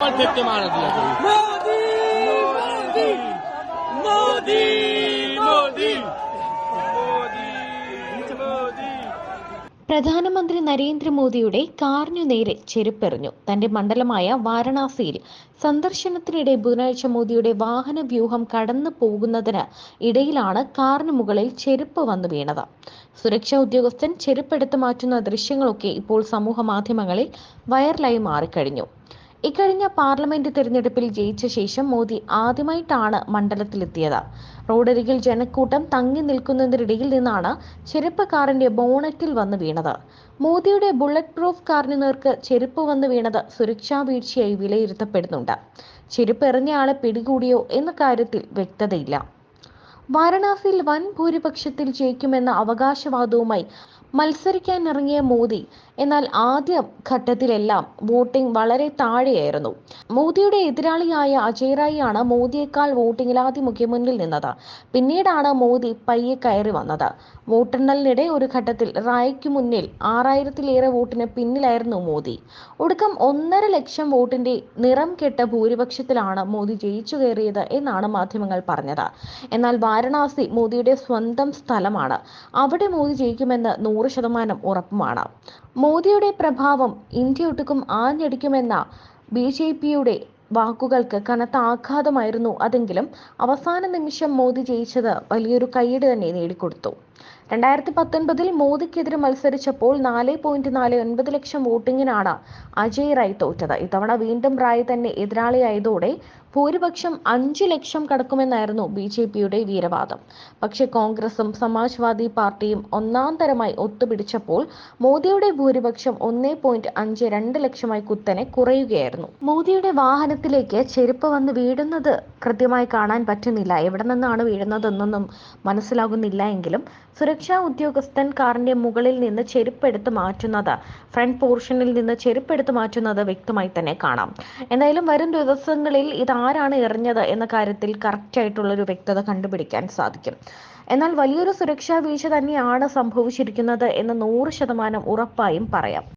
മോദി മോദി മോദി മോദി പ്രധാനമന്ത്രി നരേന്ദ്രമോദിയുടെ കാറിനു നേരെ ചെരുപ്പെറിഞ്ഞു. തന്റെ മണ്ഡലമായ വാരണാസിയിൽ സന്ദർശനത്തിനിടെ ബുധനാഴ്ച മോദിയുടെ വാഹന വ്യൂഹം കടന്നു പോകുന്നതിന് ഇടയിലാണ് കാറിന് മുകളിൽ ചെരുപ്പ് വന്നു വീണത്. സുരക്ഷാ ഉദ്യോഗസ്ഥൻ ചെരുപ്പെടുത്തു മാറ്റുന്ന ദൃശ്യങ്ങളൊക്കെ ഇപ്പോൾ സമൂഹ മാധ്യമങ്ങളിൽ വൈറലായി മാറിക്കഴിഞ്ഞു. ഇക്കഴിഞ്ഞ പാർലമെന്റ് തെരഞ്ഞെടുപ്പിൽ ജയിച്ച ശേഷം മോദി ആദ്യമായിട്ടാണ് മണ്ഡലത്തിലെത്തിയത്. റോഡരികിൽ ജനക്കൂട്ടം തങ്ങി നിൽക്കുന്നതിനിടയിൽ നിന്നാണ് ചെരുപ്പ് കാറിന്റെ ബോണറ്റിൽ വന്ന് വീണത്. മോദിയുടെ ബുള്ളറ്റ് പ്രൂഫ് കാറിന് നേർക്ക് ചെരുപ്പ് വന്ന് വീണത് സുരക്ഷാ വീഴ്ചയായി വിലയിരുത്തപ്പെടുന്നുണ്ട്. ചെരുപ്പ് എറിഞ്ഞയാളെ പിടികൂടിയോ എന്ന കാര്യത്തിൽ വ്യക്തതയില്ല. വാരണാസിയിൽ വൻ ഭൂരിപക്ഷത്തിൽ ജയിക്കുമെന്ന അവകാശവാദവുമായി മത്സരിക്കാനിറങ്ങിയ മോദി എന്നാൽ ആദ്യ ഘട്ടത്തിലെല്ലാം വോട്ടിംഗ് വളരെ താഴെയായിരുന്നു. മോദിയുടെ എതിരാളിയായ അജയ്റായിയാണ് റായി മോദിയേക്കാൾ വോട്ടിംഗിൽ ആദ്യം മുഖ്യമുന്നിൽ നിന്നത്. പിന്നീടാണ് മോദി പയ്യെ കയറി വന്നത്. വോട്ടെണ്ണലിനിടെ ഒരു ഘട്ടത്തിൽ റായിക്ക് മുന്നിൽ ആറായിരത്തിലേറെ വോട്ടിന് പിന്നിലായിരുന്നു മോദി. ഒടുക്കം ഒന്നര ലക്ഷം വോട്ടിന്റെ നിറം കെട്ട ഭൂരിപക്ഷത്തിലാണ് മോദി ജയിച്ചു കയറിയത് എന്നാണ് മാധ്യമങ്ങൾ പറഞ്ഞത്. എന്നാൽ വാരണാസി മോദിയുടെ സ്വന്തം സ്ഥലമാണ്. അവിടെ മോദി ജയിക്കുമെന്ന് നൂറ് ശതമാനം ഉറപ്പുമാണ് മോദിയുടെ പ്രഭാവം ഇന്ത്യ ഒട്ടുക്കും ആഞ്ഞടിക്കുമെന്ന ബി ജെ പിയുടെ വാക്കുകൾക്ക് കനത്ത ആഘാതമായിരുന്നു അതെങ്കിലും അവസാന നിമിഷം മോദി ജയിച്ചത് വലിയൊരു കൈയ്യടി തന്നെ നേടിക്കൊടുത്തു. രണ്ടായിരത്തി പത്തൊൻപതിൽ മോദിക്കെതിരെ മത്സരിച്ചപ്പോൾ നാല് പോയിന്റ് നാല് ഒൻപത് ലക്ഷം വോട്ടിങ്ങിനാണ് അജയ് റായ് തോറ്റത്. ഇത്തവണ വീണ്ടും റായ് തന്നെ എതിരാളിയായതോടെ ഭൂരിപക്ഷം അഞ്ചു ലക്ഷം കടക്കുമെന്നായിരുന്നു ബി ജെ പിയുടെ വീരവാദം. പക്ഷെ കോൺഗ്രസും സമാജ്വാദി പാർട്ടിയും ഒന്നാം തരമായി ഒത്തുപിടിച്ചപ്പോൾ മോദിയുടെ ഭൂരിപക്ഷം ഒന്നേ പോയിന്റ് അഞ്ച് രണ്ട് ലക്ഷമായി കുത്തനെ കുറയുകയായിരുന്നു. മോദിയുടെ വാഹനത്തിലേക്ക് ചെരുപ്പ് വന്ന് വീഴുന്നത് കൃത്യമായി കാണാൻ പറ്റുന്നില്ല. എവിടെ നിന്നാണ് വീഴുന്നതെന്നൊന്നും മനസ്സിലാകുന്നില്ല എങ്കിലും സുരക്ഷാ ഉദ്യോഗസ്ഥൻ കാറിന്റെ മുകളിൽ നിന്ന് ചെരുപ്പെടുത്ത് മാറ്റുന്നത്. ഫ്രണ്ട് പോർഷനിൽ നിന്ന് ചെരുപ്പെടുത്ത് മാറ്റുന്നത് വ്യക്തമായി തന്നെ കാണാം. എന്തായാലും വരും ദിവസങ്ങളിൽ ഇതാരാണ് എറിഞ്ഞത് എന്ന കാര്യത്തിൽ കറക്റ്റ് ആയിട്ടുള്ളൊരു വ്യക്തത കണ്ടുപിടിക്കാൻ സാധിക്കും. എന്നാൽ വലിയൊരു സുരക്ഷാ വീഴ്ച തന്നെയാണ് സംഭവിച്ചിരിക്കുന്നത് എന്ന് നൂറ് ശതമാനം ഉറപ്പായും പറയാം.